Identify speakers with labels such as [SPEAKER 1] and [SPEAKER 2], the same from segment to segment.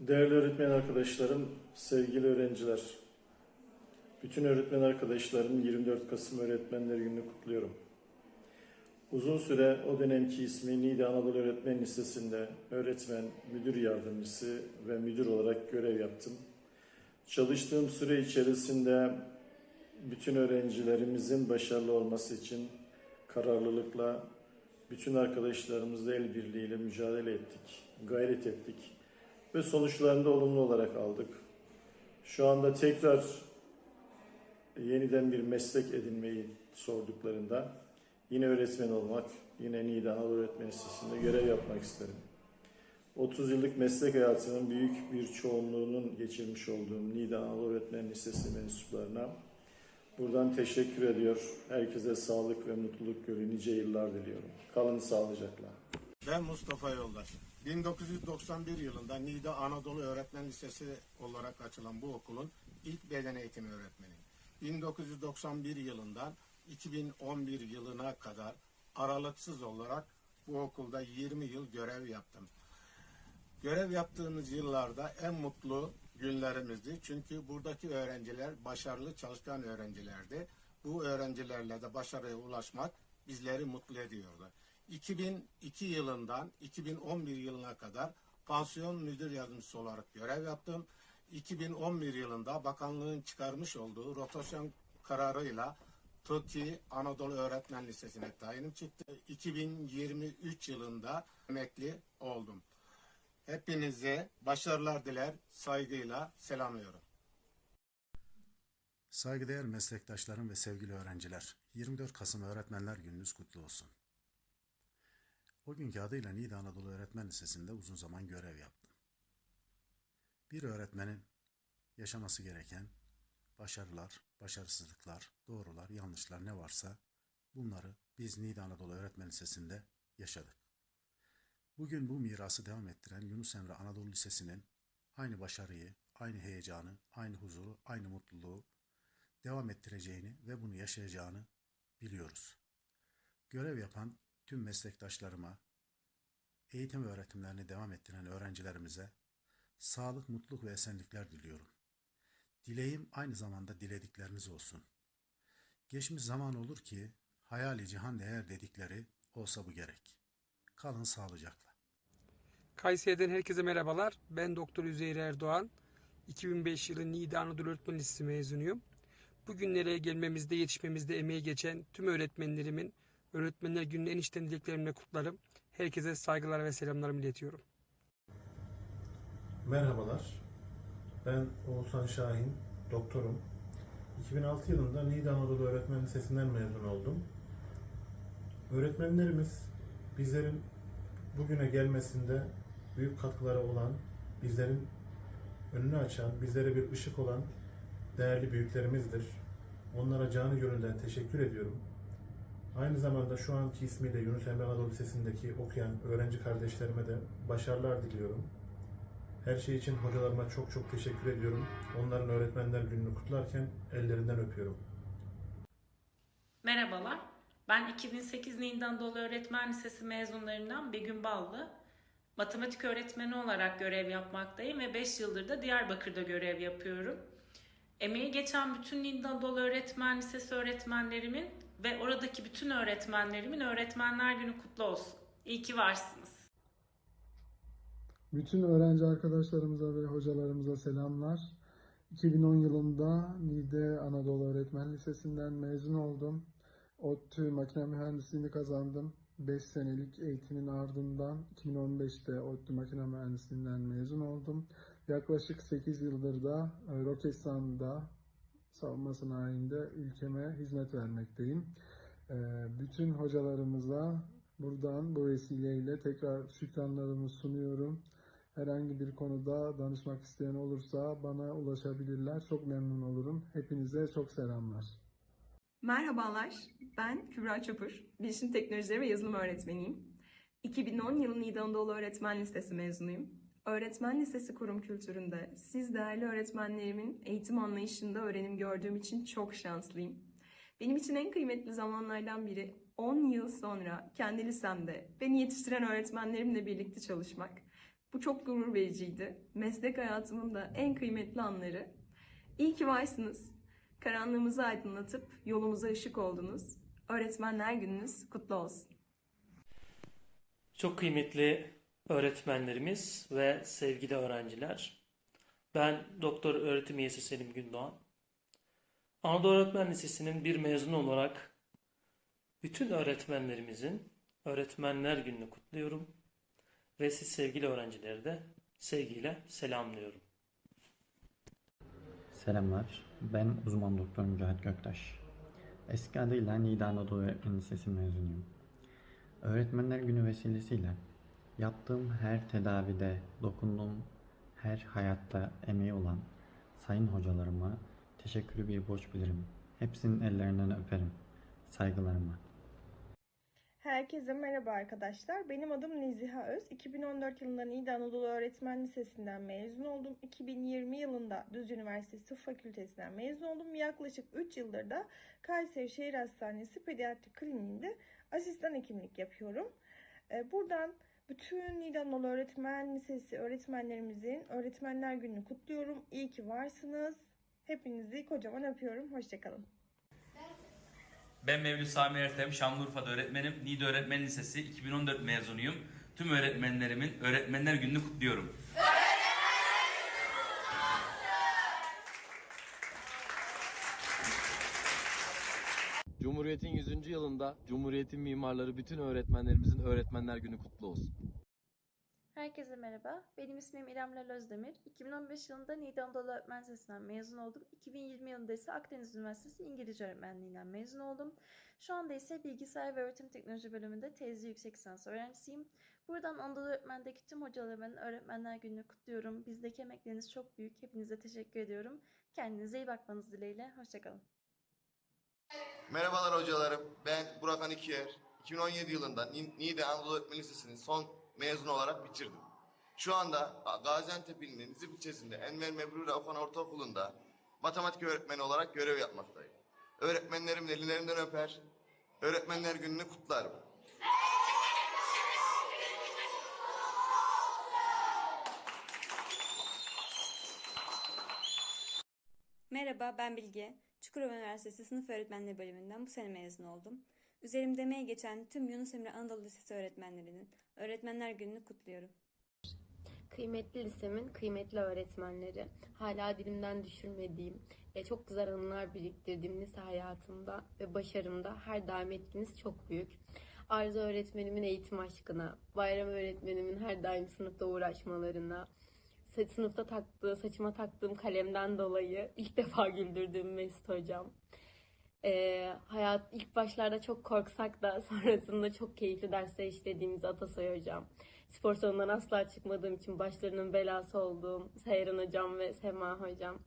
[SPEAKER 1] Değerli öğretmen arkadaşlarım, sevgili öğrenciler. Bütün öğretmen arkadaşlarım 24 Kasım Öğretmenler Günü'nü kutluyorum. Uzun süre o dönemki ismi Niğde Anadolu Öğretmen Lisesi'nde öğretmen, müdür yardımcısı ve müdür olarak görev yaptım. Çalıştığım süre içerisinde bütün öğrencilerimizin başarılı olması için kararlılıkla bütün arkadaşlarımızla el birliğiyle mücadele ettik, gayret ettik ve sonuçlarını da olumlu olarak aldık. Şu anda tekrar yeniden bir meslek edinmeyi sorduklarında yine öğretmen olmak, yine Niğde Anadolu Öğretmen Lisesi'nde görev yapmak isterim. 30 yıllık meslek hayatının büyük bir çoğunluğunun geçirmiş olduğum Niğde Anadolu Öğretmen Lisesi mensuplarına buradan teşekkür ediyor. Herkese sağlık ve mutluluk görü nice yıllar diliyorum. Kalın sağlıcakla.
[SPEAKER 2] Ben Mustafa Yoldaş. 1991 yılında Niğde Anadolu Öğretmen Lisesi olarak açılan bu okulun ilk beden eğitimi öğretmeniyim. 1991 yılından 2011 yılına kadar aralıksız olarak bu okulda 20 yıl görev yaptım. Görev yaptığımız yıllarda en mutlu günlerimizdi. Çünkü buradaki öğrenciler başarılı çalışkan öğrencilerdi. Bu öğrencilerle de başarıya ulaşmak bizleri mutlu ediyordu. 2002 yılından 2011 yılına kadar pansiyon müdür yardımcısı olarak görev yaptım. 2011 yılında bakanlığın çıkarmış olduğu rotasyon kararıyla TOKİ Anadolu Öğretmen Lisesi'ne tayinim çıktı. 2023 yılında emekli oldum. Hepinize başarılar diler, saygıyla selamlıyorum.
[SPEAKER 3] Saygıdeğer meslektaşlarım ve sevgili öğrenciler, 24 Kasım Öğretmenler Gününüz kutlu olsun. O günkü adıyla Niğde Anadolu Öğretmen Lisesi'nde uzun zaman görev yaptım. Bir öğretmenin yaşaması gereken başarılar, başarısızlıklar, doğrular, yanlışlar ne varsa bunları biz Niğde Anadolu Öğretmen Lisesi'nde yaşadık. Bugün bu mirası devam ettiren Yunus Emre Anadolu Lisesi'nin aynı başarıyı, aynı heyecanı, aynı huzuru, aynı mutluluğu devam ettireceğini ve bunu yaşayacağını biliyoruz. Görev yapan tüm meslektaşlarıma, eğitim ve öğretimlerini devam ettiren öğrencilerimize sağlık, mutluluk ve esenlikler diliyorum. Dileğim aynı zamanda diledikleriniz olsun. Geçmiş zaman olur ki hayali cihan değer dedikleri olsa bu gerek. Kalın sağlıcakla.
[SPEAKER 4] Kayseri'den herkese merhabalar. Ben Doktor Üzeyir Erdoğan. 2005 yılı Niğde Anadolu Öğretmen Lisesi mezunuyum. Bugünlere gelmemizde, yetişmemizde emeği geçen tüm öğretmenlerimin Öğretmenler Günü'nü en içten dileklerimle kutlarım. Herkese saygılar ve selamlarımı iletiyorum.
[SPEAKER 1] Merhabalar. Ben Oğuzhan Şahin, doktorum. 2006 yılında Niğde Anadolu Öğretmen Lisesi'nden mezun oldum. Öğretmenlerimiz bizlerin bugüne gelmesinde büyük katkıları olan, bizlerin önünü açan, bizlere bir ışık olan değerli büyüklerimizdir. Onlara canı gönülden teşekkür ediyorum. Aynı zamanda şu anki ismiyle Yunus Emre Anadolu Lisesi'ndeki okuyan öğrenci kardeşlerime de başarılar diliyorum. Her şey için hocalarıma çok çok teşekkür ediyorum. Onların öğretmenler gününü kutlarken ellerinden öpüyorum.
[SPEAKER 5] Merhabalar. Ben 2008 Niğde Anadolu Öğretmen Lisesi mezunlarından Begüm Ballı. Matematik öğretmeni olarak görev yapmaktayım ve 5 yıldır da Diyarbakır'da görev yapıyorum. Emeği geçen bütün Niğde Anadolu Öğretmen Lisesi öğretmenlerimin ve oradaki bütün öğretmenlerimin Öğretmenler Günü kutlu olsun. İyi ki varsınız.
[SPEAKER 6] Bütün öğrenci arkadaşlarımıza ve hocalarımıza selamlar. 2010 yılında Niğde Anadolu Öğretmen Lisesi'nden mezun oldum. ODTÜ Makine Mühendisliğini kazandım. 5 senelik eğitimin ardından 2015'te ODTÜ Makine Mühendisliğinden mezun oldum. Yaklaşık 8 yıldır da Roketsan'da savunma sanayinde ülkeme hizmet vermekteyim. E, Bütün hocalarımıza buradan bu vesileyle tekrar şükranlarımı sunuyorum. Herhangi bir konuda danışmak isteyen olursa bana ulaşabilirler. Çok memnun olurum. Hepinize çok selamlar.
[SPEAKER 7] Merhabalar, ben Kübra Çopur, Bilişim Teknolojileri ve Yazılım Öğretmeniyim. 2010 yılı Niğde Anadolu Öğretmen Lisesi mezunuyum. Öğretmen Lisesi kurum kültüründe siz değerli öğretmenlerimin eğitim anlayışında öğrenim gördüğüm için çok şanslıyım. Benim için en kıymetli zamanlardan biri 10 yıl sonra kendi lisemde beni yetiştiren öğretmenlerimle birlikte çalışmak. Bu çok gurur vericiydi. Meslek hayatımın da en kıymetli anları. İyi ki varsınız. Karanlığımızı aydınlatıp yolumuza ışık oldunuz. Öğretmenler gününüz kutlu olsun.
[SPEAKER 8] Çok kıymetli öğretmenlerimiz ve sevgili öğrenciler. Ben Doktor Öğretim Üyesi Selim Gündoğan. Anadolu Öğretmen Lisesi'nin bir mezunu olarak bütün öğretmenlerimizin Öğretmenler Günü'nü kutluyorum ve siz sevgili öğrencileri de sevgiyle selamlıyorum.
[SPEAKER 9] Selamlar, ben uzman doktor Mücahit Göktaş. Eski adıyla Niğde Anadolu Öğretmen Lisesi mezunuyum. Öğretmenler Günü vesilesiyle yaptığım her tedavide, dokunduğum her hayatta emeği olan sayın hocalarıma teşekkürü bir borç bilirim. Hepsinin ellerinden öperim. Saygılarımla.
[SPEAKER 10] Herkese merhaba arkadaşlar. Benim adım Neziha Öz. 2014 yılında Niğde Anadolu Öğretmen Lisesi'nden mezun oldum. 2020 yılında Düzce Üniversitesi Tıp Fakültesinden mezun oldum. Yaklaşık 3 yıldır da Kayseri Şehir Hastanesi Pediatri Kliniğinde asistan hekimlik yapıyorum. Ee, Buradan bütün Niğde Anadolu Öğretmen Lisesi öğretmenlerimizin Öğretmenler Günü'nü kutluyorum. İyi ki varsınız. Hepinizi kocaman öpüyorum. Hoşçakalın.
[SPEAKER 11] Ben Mevlüt Sami Ertem, Şanlıurfa'da öğretmenim. Niğde Öğretmen Lisesi 2014 mezunuyum. Tüm öğretmenlerimin Öğretmenler Günü'nü kutluyorum.
[SPEAKER 12] Cumhuriyet'in 100. yılında Cumhuriyet'in mimarları bütün öğretmenlerimizin Öğretmenler Günü kutlu olsun.
[SPEAKER 13] Herkese merhaba. Benim ismim İrem Lal Özdemir. 2015 yılında Niğde Anadolu Öğretmen Lisesi'nden mezun oldum. 2020 yılında ise Akdeniz Üniversitesi İngilizce Öğretmenliğinden mezun oldum. Şu anda ise Bilgisayar ve Öğretim Teknoloji bölümünde tezli yüksek lisans öğrencisiyim. Buradan Anadolu Öğretmen'deki tüm hocalarımın Öğretmenler Günü'nü kutluyorum. Bizdeki emekleriniz çok büyük. Hepinize teşekkür ediyorum. Kendinize iyi bakmanız dileğiyle. Hoşçakalın.
[SPEAKER 14] Merhabalar hocalarım. Ben Burak Anikiyer. 2017 yılında Ni- Niğde Anadolu Öğretmen Lisesi'nin son mezun olarak bitirdim. Şu anda Gaziantep ilinin Nizip ilçesinde Enver Mebru Raufan Ortaokulu'nda matematik öğretmeni olarak görev yapmaktayım. Öğretmenlerimin ellerinden öper, öğretmenler gününü kutlarım.
[SPEAKER 15] Merhaba ben Bilge. Çukurova Üniversitesi Sınıf Öğretmenliği bölümünden bu sene mezun oldum. Üzerimde emeği geçen tüm Yunus Emre Anadolu Lisesi öğretmenlerinin Öğretmenler Günü'nü kutluyorum.
[SPEAKER 16] Kıymetli lisemin kıymetli öğretmenleri, hala dilimden düşürmediğim, e, çok güzel anılar biriktirdiğim lise hayatımda ve başarımda her daim etkiniz çok büyük. Arzu öğretmenimin eğitim aşkına, Bayram öğretmenimin her daim sınıfta uğraşmalarına, sınıfta taktığı, saçıma taktığım kalemden dolayı ilk defa güldürdüğüm Mesut hocam. E, hayat ilk başlarda çok korksak da sonrasında çok keyifli dersler işlediğimiz Atasoy hocam. Spor salonundan asla çıkmadığım için başlarının belası olduğum Seyran Hocam ve Sema Hocam.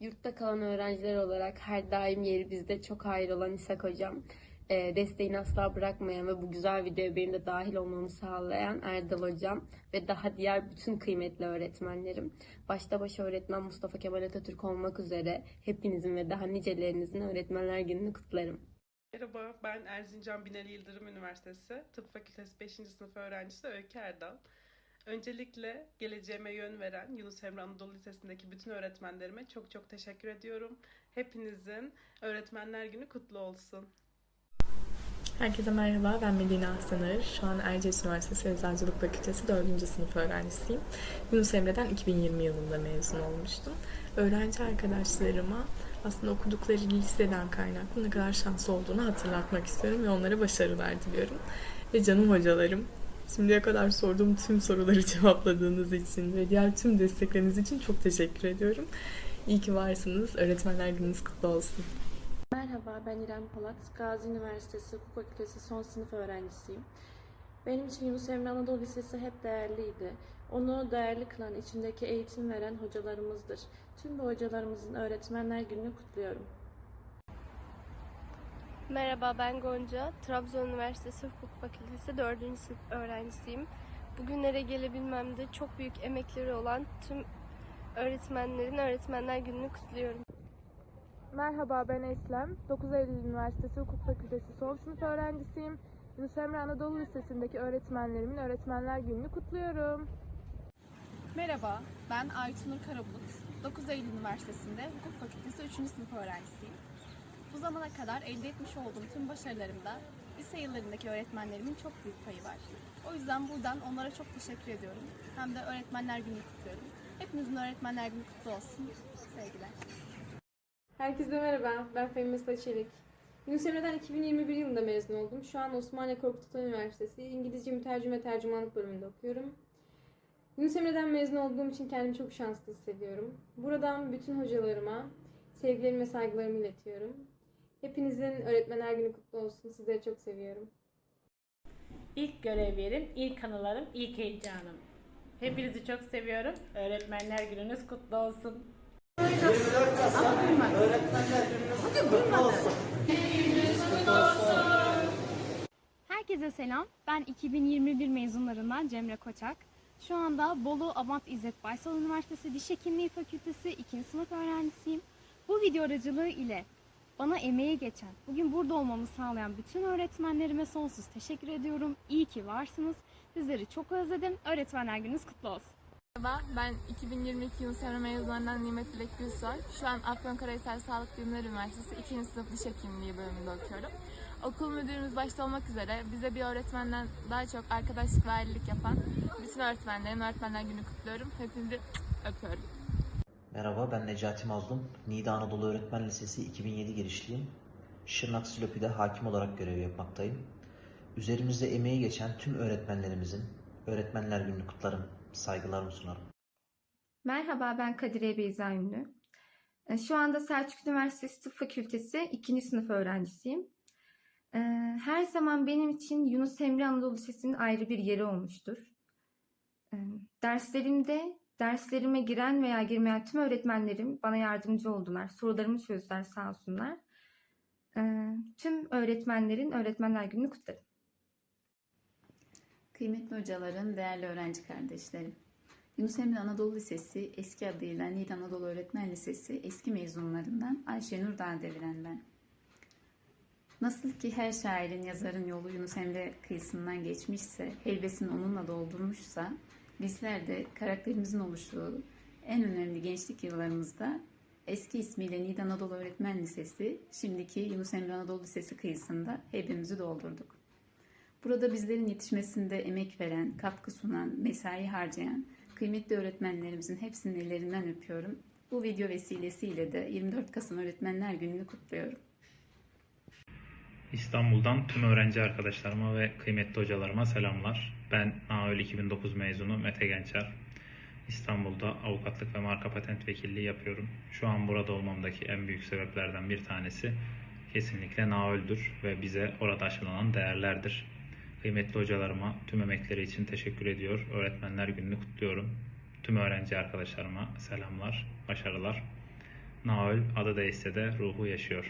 [SPEAKER 16] Yurtta kalan öğrenciler olarak her daim yeri bizde çok ayrı olan İshak Hocam. Ee, desteğini asla bırakmayan ve bu güzel videoya benim de dahil olmamı sağlayan Erdal Hocam ve daha diğer bütün kıymetli öğretmenlerim. Başta baş öğretmen Mustafa Kemal Atatürk olmak üzere hepinizin ve daha nicelerinizin Öğretmenler Günü'nü kutlarım.
[SPEAKER 10] Merhaba, ben Erzincan Binali Yıldırım Üniversitesi Tıp Fakültesi 5. sınıf öğrencisi Öykü Erdal. Öncelikle geleceğime yön veren Yunus Emre Anadolu Lisesi'ndeki bütün öğretmenlerime çok çok teşekkür ediyorum. Hepinizin Öğretmenler Günü kutlu olsun.
[SPEAKER 17] Herkese merhaba, ben Medine Ahsanır. Şu an Erciyes Üniversitesi Eczacılık Fakültesi 4. sınıf öğrencisiyim. Yunus Emre'den 2020 yılında mezun olmuştum. Öğrenci arkadaşlarıma aslında okudukları liseden kaynaklı ne kadar şanslı olduğunu hatırlatmak istiyorum ve onlara başarılar diliyorum. Ve canım hocalarım, şimdiye kadar sorduğum tüm soruları cevapladığınız için ve diğer tüm destekleriniz için çok teşekkür ediyorum. İyi ki varsınız. Öğretmenler gününüz kutlu olsun.
[SPEAKER 16] Merhaba, ben İrem Polat. Gazi Üniversitesi Hukuk Fakültesi son sınıf öğrencisiyim. Benim için Yunus Emre Anadolu Lisesi hep değerliydi. Onu değerli kılan, içindeki eğitim veren hocalarımızdır. Tüm bu hocalarımızın Öğretmenler Günü'nü kutluyorum.
[SPEAKER 13] Merhaba ben Gonca. Trabzon Üniversitesi Hukuk Fakültesi 4. sınıf öğrencisiyim. Bugünlere gelebilmemde çok büyük emekleri olan tüm öğretmenlerin Öğretmenler Günü'nü kutluyorum.
[SPEAKER 10] Merhaba ben Eslem. 9 Eylül Üniversitesi Hukuk Fakültesi son sınıf öğrencisiyim.
[SPEAKER 18] Yunus Emre Anadolu Lisesi'ndeki öğretmenlerimin Öğretmenler Günü'nü kutluyorum.
[SPEAKER 19] Merhaba, ben Aytunur Karabulut. 9 Eylül Üniversitesi'nde Hukuk Fakültesi 3. sınıf öğrencisiyim. Bu zamana kadar elde etmiş olduğum tüm başarılarımda lise yıllarındaki öğretmenlerimin çok büyük payı var. O yüzden buradan onlara çok teşekkür ediyorum. Hem de Öğretmenler Günü kutluyorum. Hepinizin Öğretmenler Günü kutlu olsun. Sevgiler.
[SPEAKER 18] Herkese merhaba, ben Fehmi Mesut Çelik. Yunus Emre'den 2021 yılında mezun oldum. Şu an Osmaniye Korkut Üniversitesi İngilizce Mütercim ve Tercümanlık bölümünde okuyorum. Yunus Emre'den mezun olduğum için kendimi çok şanslı hissediyorum. Buradan bütün hocalarıma sevgilerimi ve saygılarımı iletiyorum. Hepinizin Öğretmenler Günü kutlu olsun. Sizleri çok seviyorum.
[SPEAKER 20] İlk görev yerim, ilk anılarım, ilk heyecanım. Hepinizi çok seviyorum. Öğretmenler gününüz kutlu olsun.
[SPEAKER 21] Herkese selam. Ben 2021 mezunlarından Cemre Koçak. Şu anda Bolu Abant İzzet Baysal Üniversitesi Diş Hekimliği Fakültesi 2. sınıf öğrencisiyim. Bu video aracılığı ile bana emeği geçen, bugün burada olmamı sağlayan bütün öğretmenlerime sonsuz teşekkür ediyorum. İyi ki varsınız. Sizleri çok özledim. Öğretmenler gününüz kutlu olsun.
[SPEAKER 18] Merhaba, ben 2022 Yunus Emre mezunlarından Nimet Dilek Gülsoy. Şu an Afyonkarahisar Sağlık Bilimleri Üniversitesi 2. sınıf Diş Hekimliği bölümünde okuyorum. Okul müdürümüz başta olmak üzere bize bir öğretmenden daha çok arkadaşlık ve ailelik yapan bütün öğretmenlerin Öğretmenler Günü kutluyorum. Hepinizi öpüyorum.
[SPEAKER 22] Merhaba ben Necati Mazlum. Niğde Anadolu Öğretmen Lisesi 2007 girişliyim. Şırnak Silopi'de hakim olarak görev yapmaktayım. Üzerimizde emeği geçen tüm öğretmenlerimizin Öğretmenler Günü'nü kutlarım, saygılarımı sunarım.
[SPEAKER 23] Merhaba ben Kadire Beyza Ünlü. E, Şu anda Selçuk Üniversitesi Tıp Fakültesi 2. sınıf öğrencisiyim. E, Her zaman benim için Yunus Emre Anadolu Lisesi'nin ayrı bir yeri olmuştur. E, Derslerimde derslerime giren veya girmeyen tüm öğretmenlerim bana yardımcı oldular. Sorularımı çözdüler sağ olsunlar. Tüm öğretmenlerin Öğretmenler Günü'nü kutlarım.
[SPEAKER 24] Kıymetli hocalarım, değerli öğrenci kardeşlerim. Yunus Emre Anadolu Lisesi, eski adıyla Niğde Anadolu Öğretmen Lisesi eski mezunlarından Ayşenur Dağdeviren ben. Nasıl ki her şairin, yazarın yolu Yunus Emre kıyısından geçmişse, helbesini onunla doldurmuşsa, bizler de karakterimizin oluştuğu en önemli gençlik yıllarımızda eski ismiyle Niğde Anadolu Öğretmen Lisesi, şimdiki Yunus Emre Anadolu Lisesi kıyısında hepimizi doldurduk. Burada bizlerin yetişmesinde emek veren, katkı sunan, mesai harcayan kıymetli öğretmenlerimizin hepsinin ellerinden öpüyorum. Bu video vesilesiyle de 24 Kasım Öğretmenler Günü'nü kutluyorum.
[SPEAKER 25] İstanbul'dan tüm öğrenci arkadaşlarıma ve kıymetli hocalarıma selamlar. Ben AÖL 2009 mezunu Mete Gençer. İstanbul'da avukatlık ve marka patent vekilliği yapıyorum. Şu an burada olmamdaki en büyük sebeplerden bir tanesi kesinlikle NAÖL'dür ve bize orada aşılanan değerlerdir. Kıymetli hocalarıma tüm emekleri için teşekkür ediyor. Öğretmenler Günü'nü kutluyorum. Tüm öğrenci arkadaşlarıma selamlar, başarılar. NAÖL adı değişse de ruhu yaşıyor.